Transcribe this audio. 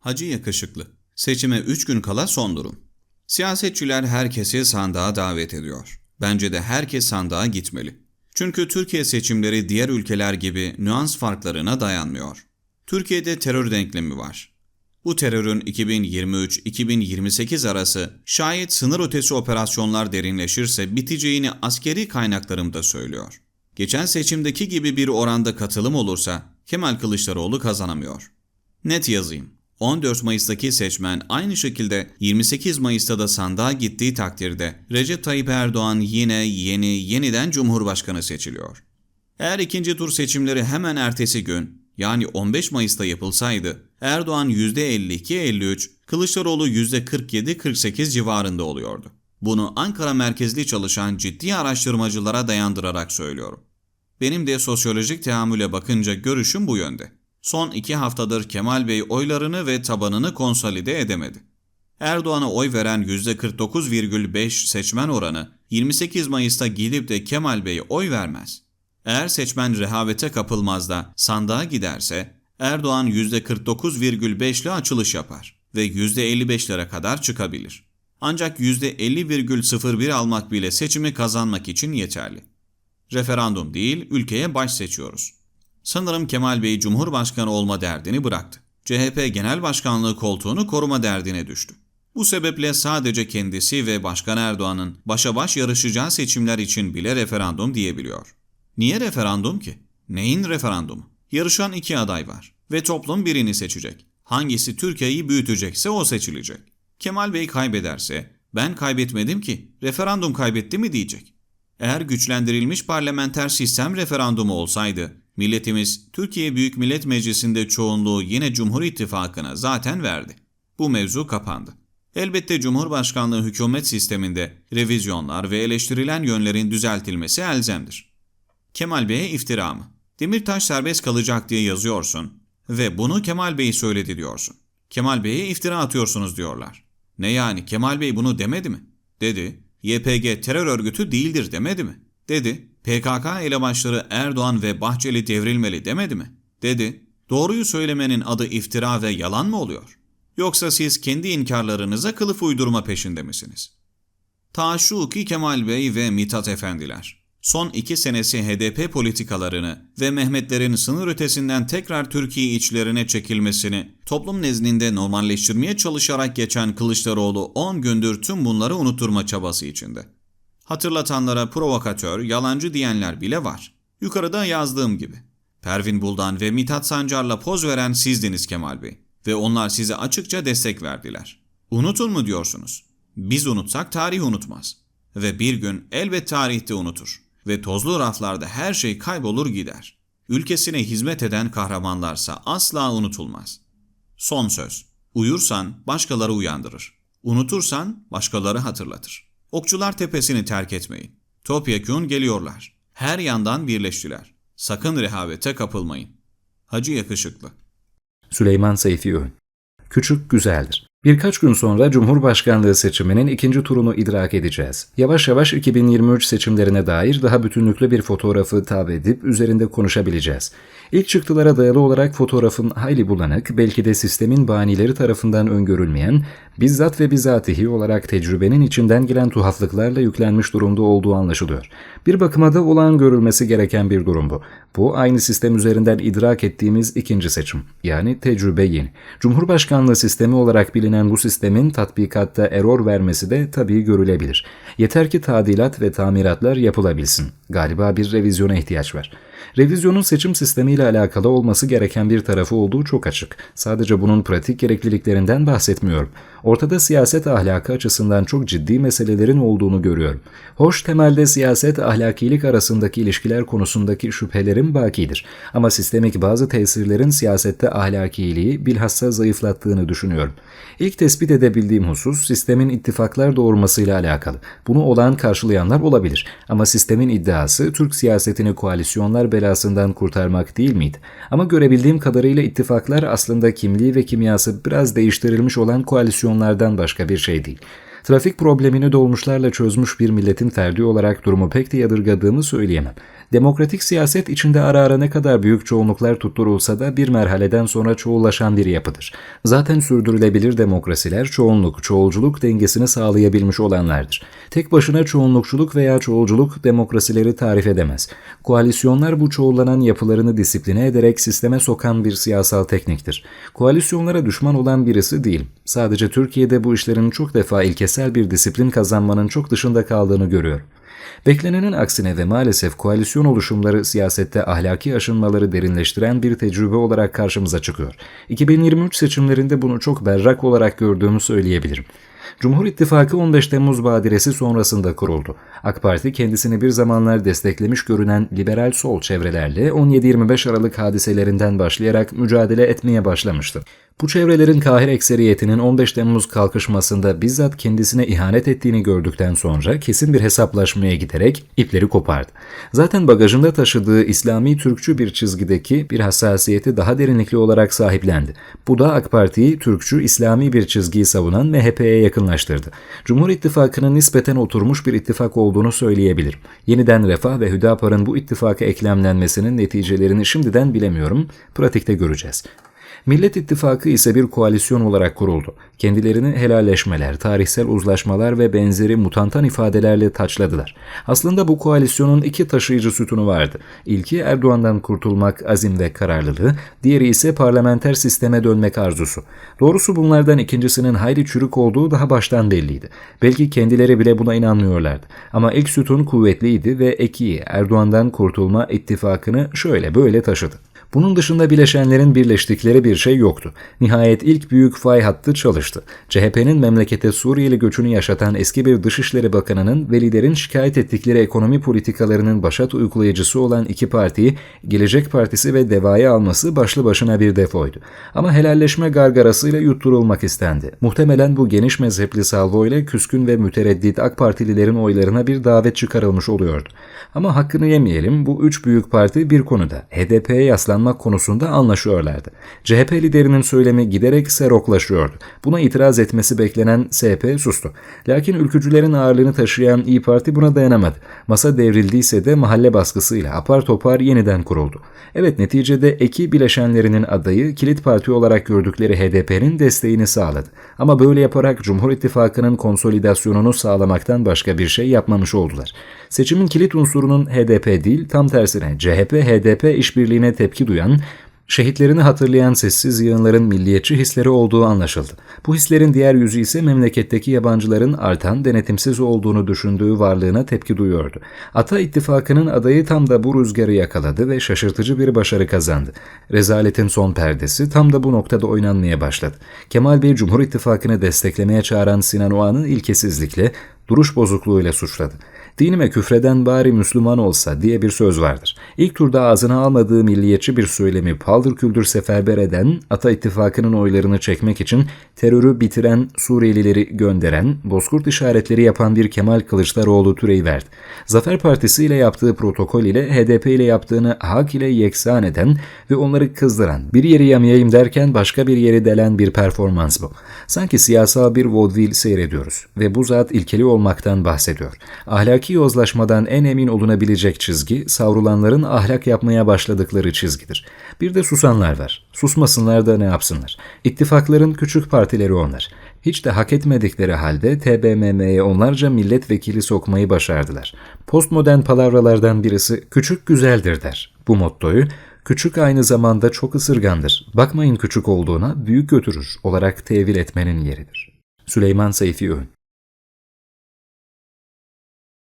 Hacı Yakışıklı. Seçime 3 gün kala son durum. Siyasetçiler herkesi sandığa davet ediyor. Bence de herkes sandığa gitmeli. Çünkü Türkiye seçimleri diğer ülkeler gibi nüans farklarına dayanmıyor. Türkiye'de terör denklemi var. Bu terörün 2023-2028 arası şayet sınır ötesi operasyonlar derinleşirse biteceğini askeri kaynaklarım da söylüyor. Geçen seçimdeki gibi bir oranda katılım olursa Kemal Kılıçdaroğlu kazanamıyor. Net yazayım. 14 Mayıs'taki seçmen aynı şekilde 28 Mayıs'ta da sandığa gittiği takdirde Recep Tayyip Erdoğan yine yeni yeniden Cumhurbaşkanı seçiliyor. Eğer ikinci tur seçimleri hemen ertesi gün yani 15 Mayıs'ta yapılsaydı Erdoğan %52-53, Kılıçdaroğlu %47-48 civarında oluyordu. Bunu Ankara merkezli çalışan ciddi araştırmacılara dayandırarak söylüyorum. Benim de sosyolojik teamüle bakınca görüşüm bu yönde. Son iki haftadır Kemal Bey oylarını ve tabanını konsolide edemedi. Erdoğan'a oy veren %49,5 seçmen oranı 28 Mayıs'ta gidip de Kemal Bey'e oy vermez. Eğer seçmen rehavete kapılmaz da sandığa giderse Erdoğan %49,5 ile açılış yapar ve %55'lere kadar çıkabilir. Ancak %50,01 almak bile seçimi kazanmak için yeterli. Referandum değil, ülkeye baş seçiyoruz. Sanırım Kemal Bey Cumhurbaşkanı olma derdini bıraktı. CHP Genel Başkanlığı koltuğunu koruma derdine düştü. Bu sebeple sadece kendisi ve Başkan Erdoğan'ın başa baş yarışacağı seçimler için bile referandum diyebiliyor. Niye referandum ki? Neyin referandumu? Yarışan iki aday var ve toplum birini seçecek. Hangisi Türkiye'yi büyütecekse o seçilecek. Kemal Bey kaybederse ben kaybetmedim ki referandum kaybetti mi diyecek. Eğer güçlendirilmiş parlamenter sistem referandumu olsaydı milletimiz Türkiye Büyük Millet Meclisi'nde çoğunluğu yine Cumhur İttifakı'na zaten verdi. Bu mevzu kapandı. Elbette Cumhurbaşkanlığı hükümet sisteminde revizyonlar ve eleştirilen yönlerin düzeltilmesi elzemdir. Kemal Bey'e iftira mı? Demirtaş serbest kalacak diye yazıyorsun ve bunu Kemal Bey söyledi diyorsun. Kemal Bey'e iftira atıyorsunuz diyorlar. Ne yani Kemal Bey bunu demedi mi? Dedi. YPG terör örgütü değildir demedi mi? Dedi. PKK elebaşları Erdoğan ve Bahçeli devrilmeli demedi mi? Dedi. Doğruyu söylemenin adı iftira ve yalan mı oluyor? Yoksa siz kendi inkarlarınıza kılıf uydurma peşinde misiniz? Taşuki Kemal Bey ve Mithat Efendiler son iki senesi HDP politikalarını ve Mehmetlerin sınır ötesinden tekrar Türkiye içlerine çekilmesini toplum nezdinde normalleştirmeye çalışarak geçen Kılıçdaroğlu 10 gündür tüm bunları unutturma çabası içinde. Hatırlatanlara provokatör, yalancı diyenler bile var. Yukarıda yazdığım gibi. Pervin Buldan ve Mithat Sancar'la poz veren sizdiniz Kemal Bey ve onlar size açıkça destek verdiler. Unutun mu diyorsunuz? Biz unutsak tarih unutmaz ve bir gün elbet tarihte unutur ve tozlu raflarda her şey kaybolur gider. Ülkesine hizmet eden kahramanlarsa asla unutulmaz. Son söz. Uyursan başkaları uyandırır. Unutursan başkaları hatırlatır. Okçular tepesini terk etmeyin. Topyekun geliyorlar. Her yandan birleştiler. Sakın rehavete kapılmayın. Hacı Yakışıklı Süleyman Seyfi Öğün Küçük güzeldir. Birkaç gün sonra Cumhurbaşkanlığı seçiminin ikinci turunu idrak edeceğiz. Yavaş yavaş 2023 seçimlerine dair daha bütünlüklü bir fotoğrafı tabi edip üzerinde konuşabileceğiz. İlk çıktılara dayalı olarak fotoğrafın hayli bulanık, belki de sistemin banileri tarafından öngörülmeyen, bizzat ve bizatihi olarak tecrübenin içinden gelen tuhaflıklarla yüklenmiş durumda olduğu anlaşılıyor. Bir bakıma da olağan görülmesi gereken bir durum bu. Bu aynı sistem üzerinden idrak ettiğimiz ikinci seçim. Yani tecrübe yeni. Cumhurbaşkanlığı sistemi olarak bilinen bu sistemin tatbikatta error vermesi de tabii görülebilir. Yeter ki tadilat ve tamiratlar yapılabilsin. Galiba bir revizyona ihtiyaç var. Revizyonun seçim sistemiyle alakalı olması gereken bir tarafı olduğu çok açık. Sadece bunun pratik gerekliliklerinden bahsetmiyorum. Ortada siyaset ahlakı açısından çok ciddi meselelerin olduğunu görüyorum. Hoş temelde siyaset ahlakilik arasındaki ilişkiler konusundaki şüphelerim bakidir. Ama sistemik bazı tesirlerin siyasette ahlakiliği bilhassa zayıflattığını düşünüyorum. İlk tespit edebildiğim husus sistemin ittifaklar doğurmasıyla alakalı. Bunu olan karşılayanlar olabilir. Ama sistemin iddiası Türk siyasetini koalisyonlar belasından kurtarmak değil miydi? Ama görebildiğim kadarıyla ittifaklar aslında kimliği ve kimyası biraz değiştirilmiş olan koalisyonlardan başka bir şey değil. Trafik problemini dolmuşlarla çözmüş bir milletin ferdi olarak durumu pek de yadırgadığımı söyleyemem. Demokratik siyaset içinde ara ara ne kadar büyük çoğunluklar tutturulsa da bir merhaleden sonra çoğullaşan bir yapıdır. Zaten sürdürülebilir demokrasiler çoğunluk, çoğulculuk dengesini sağlayabilmiş olanlardır. Tek başına çoğunlukçuluk veya çoğulculuk demokrasileri tarif edemez. Koalisyonlar bu çoğullanan yapılarını disipline ederek sisteme sokan bir siyasal tekniktir. Koalisyonlara düşman olan birisi değil. Sadece Türkiye'de bu işlerin çok defa ilkesel bir disiplin kazanmanın çok dışında kaldığını görüyorum. Beklenenin aksine ve maalesef koalisyon oluşumları siyasette ahlaki aşınmaları derinleştiren bir tecrübe olarak karşımıza çıkıyor. 2023 seçimlerinde bunu çok berrak olarak gördüğümü söyleyebilirim. Cumhur İttifakı 15 Temmuz badiresi sonrasında kuruldu. AK Parti kendisini bir zamanlar desteklemiş görünen liberal sol çevrelerle 17-25 Aralık hadiselerinden başlayarak mücadele etmeye başlamıştı. Bu çevrelerin kahir ekseriyetinin 15 Temmuz kalkışmasında bizzat kendisine ihanet ettiğini gördükten sonra kesin bir hesaplaşmaya giderek ipleri kopardı. Zaten bagajında taşıdığı İslami Türkçü bir çizgideki bir hassasiyeti daha derinlikli olarak sahiplendi. Bu da AK Parti'yi Türkçü İslami bir çizgiyi savunan MHP'ye yakınlaştırdı. Cumhur İttifakı'nın nispeten oturmuş bir ittifak olduğunu söyleyebilirim. Yeniden Refah ve Hüdapar'ın bu ittifaka eklemlenmesinin neticelerini şimdiden bilemiyorum, pratikte göreceğiz. Millet İttifakı ise bir koalisyon olarak kuruldu. Kendilerini helalleşmeler, tarihsel uzlaşmalar ve benzeri mutantan ifadelerle taçladılar. Aslında bu koalisyonun iki taşıyıcı sütunu vardı. İlki Erdoğan'dan kurtulmak azim ve kararlılığı, diğeri ise parlamenter sisteme dönmek arzusu. Doğrusu bunlardan ikincisinin hayli çürük olduğu daha baştan belliydi. Belki kendileri bile buna inanmıyorlardı. Ama ilk sütun kuvvetliydi ve ekiyi Erdoğan'dan kurtulma ittifakını şöyle böyle taşıdı. Bunun dışında bileşenlerin birleştikleri bir şey yoktu. Nihayet ilk büyük fay hattı çalıştı. CHP'nin memlekete Suriyeli göçünü yaşatan eski bir Dışişleri Bakanı'nın ve liderin şikayet ettikleri ekonomi politikalarının başat uygulayıcısı olan iki partiyi Gelecek Partisi ve Deva'ya alması başlı başına bir defoydu. Ama helalleşme gargarasıyla yutturulmak istendi. Muhtemelen bu geniş mezhepli salvo ile küskün ve mütereddit AK Partililerin oylarına bir davet çıkarılmış oluyordu. Ama hakkını yemeyelim bu üç büyük parti bir konuda HDP'ye yaslan kazanmak konusunda anlaşıyorlardı. CHP liderinin söylemi giderek seroklaşıyordu. Buna itiraz etmesi beklenen SP sustu. Lakin ülkücülerin ağırlığını taşıyan İyi Parti buna dayanamadı. Masa devrildiyse de mahalle baskısıyla apar topar yeniden kuruldu. Evet neticede eki bileşenlerinin adayı kilit parti olarak gördükleri HDP'nin desteğini sağladı. Ama böyle yaparak Cumhur İttifakı'nın konsolidasyonunu sağlamaktan başka bir şey yapmamış oldular. Seçimin kilit unsurunun HDP değil tam tersine CHP-HDP işbirliğine tepki duyan, şehitlerini hatırlayan sessiz yığınların milliyetçi hisleri olduğu anlaşıldı. Bu hislerin diğer yüzü ise memleketteki yabancıların artan, denetimsiz olduğunu düşündüğü varlığına tepki duyuyordu. Ata ittifakının adayı tam da bu rüzgarı yakaladı ve şaşırtıcı bir başarı kazandı. Rezaletin son perdesi tam da bu noktada oynanmaya başladı. Kemal Bey Cumhur İttifakı'nı desteklemeye çağıran Sinan Oğan'ı ilkesizlikle, duruş bozukluğuyla suçladı. Dinime küfreden bari Müslüman olsa diye bir söz vardır. İlk turda ağzına almadığı milliyetçi bir söylemi paldır küldür seferber eden, Ata İttifakı'nın oylarını çekmek için terörü bitiren Suriyelileri gönderen, bozkurt işaretleri yapan bir Kemal Kılıçdaroğlu türeyi verdi. Zafer Partisi ile yaptığı protokol ile HDP ile yaptığını hak ile yeksan eden ve onları kızdıran, bir yeri yamayayım derken başka bir yeri delen bir performans bu. Sanki siyasal bir vaudeville seyrediyoruz ve bu zat ilkeli olmaktan bahsediyor. Ahlaki yozlaşmadan en emin olunabilecek çizgi, savrulanların ahlak yapmaya başladıkları çizgidir. Bir de susanlar var. Susmasınlar da ne yapsınlar. İttifakların küçük partileri onlar. Hiç de hak etmedikleri halde TBMM'ye onlarca milletvekili sokmayı başardılar. Postmodern palavralardan birisi küçük güzeldir der. Bu mottoyu küçük aynı zamanda çok ısırgandır. Bakmayın küçük olduğuna büyük götürür olarak tevil etmenin yeridir. Süleyman Seyfi Öğün